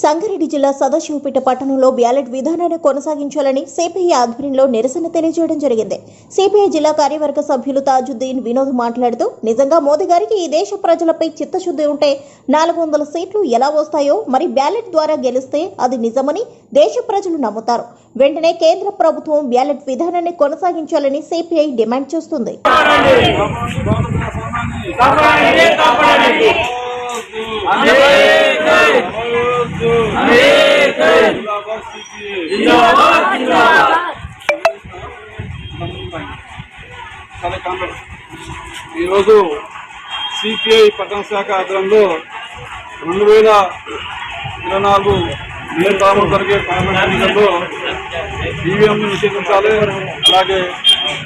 సంగారెడ్డి జిల్లా సదాశివపేట పట్టణంలో బ్యాలెట్ విధానాన్ని కొనసాగించాలని సిపిఐ ఆధ్వర్యంలో నిరసన తెలియజేయడం జరిగింది. సిపిఐ జిల్లా కార్యవర్గ సభ్యులు తాజుద్దీన్ వినోద్ మాట్లాడుతూ నిజంగా మోదీ గారికి ఈ దేశ ప్రజలపై చిత్తశుద్ధి ఉంటే నాలుగు వందల సీట్లు ఎలా వస్తాయో మరి బ్యాలెట్ ద్వారా గెలిస్తే అది నిజమని దేశ ప్రజలు నమ్ముతారు. వెంటనే కేంద్ర ప్రభుత్వం బ్యాలెట్ విధానాన్ని కొనసాగించాలని సిపిఐ డిమాండ్ చేస్తుంది. ఈరోజు సిపిఐ పట్టణ శాఖ ఆధ్వర్యంలో రెండు వేల ఇరవై నాలుగు మే తాము జరిగే పార్లమెంట్లో ఈవీఎంను నిషేధించాలి అలాగే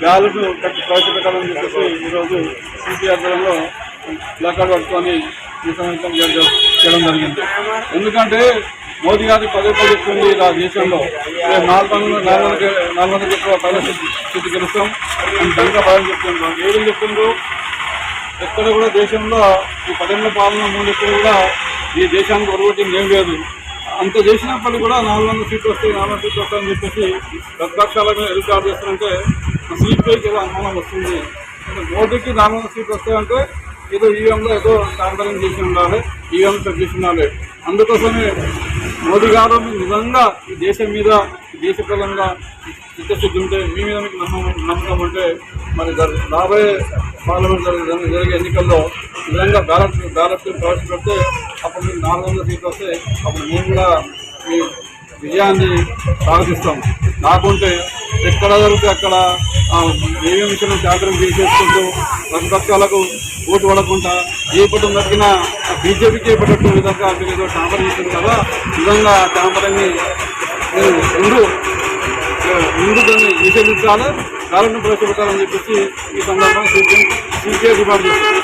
బ్యాలెట్ను కట్టి ప్రవేశపెట్టాలని చెప్పేసి ఈరోజు సిపిఐ ఆధ్వర్యంలో ప్లాకార్డ్ పట్టుకొని ఈ సంవత్సరం చేయడం జరిగింది. ఎందుకంటే మోదీ గారి పదే పదే చెప్తుంది ఇలా దేశంలో. మేము నాలుగు వందల నాలుగు వందల నాలుగు వందల ఎక్కువ పదవి స్థితి గెలుస్తాం. అని దంగా పదవి చెప్తున్నారు. ఏం చెప్తుండ్రు? ఎక్కడ కూడా దేశంలో ఈ పదేళ్ళ పాలన ముందు ఎక్కడ కూడా ఈ దేశానికి ఒరగొట్టింది ఏం లేదు. అంత చేసినప్పటికీ కూడా నాలుగు వందల సీట్లు వస్తాయి నాలుగు వందల సీట్లు వస్తాయని చెప్పేసి ప్రతిపక్షాల మీద ఎదురు సీట్ సీట్పైకి ఏదో అనుమానం వస్తుంది. మోడీకి మోదీకి నాలుగు వందల సీట్లు వస్తాయంటే ఏదో ఈవీఎంలో ఏదో తాండరం చేసి ఉండాలి ఈవీఎం చేసి ఉండాలి. అందుకోసమే మోదీ గారు నిజంగా ఈ దేశం మీద దేశ ప్రజలంగా చిత్తశుద్ధి ఉంటే మీ మీద మీకు నమ్మకం నమ్మకం ఉంటే మరి రాబోయే పార్లమెంట్ జరిగే జరిగే ఎన్నికల్లో నిజంగా బ్యాలెట్ బ్యాలెట్ ప్రవేశపెడితే అప్పుడు మీకు నాలుగు వందల సీట్లు వస్తే అప్పుడు మేము కూడా మీ విజయాన్ని స్వాగతిస్తాం కాకుంటే ఎక్కడ జరిగితే అక్కడ ఏమేమి విషయంలో జాగ్రత్త చేసేసుకుంటూ ప్రతిపక్షాలకు ఓటు పడకుండా ఏ పట్టం దక్కిన బీజేపీకి పడట్టు విధంగా మీరు టాంపర్ చేశారు కదా విధంగా టాంపర్ని ముందు ముందు దాన్ని నిషేధించాలి కాలను ప్రవేశపెట్టాలని చెప్పేసి ఈ సందర్భంగా సీఎం సీకే డిమాండ్ చేశారు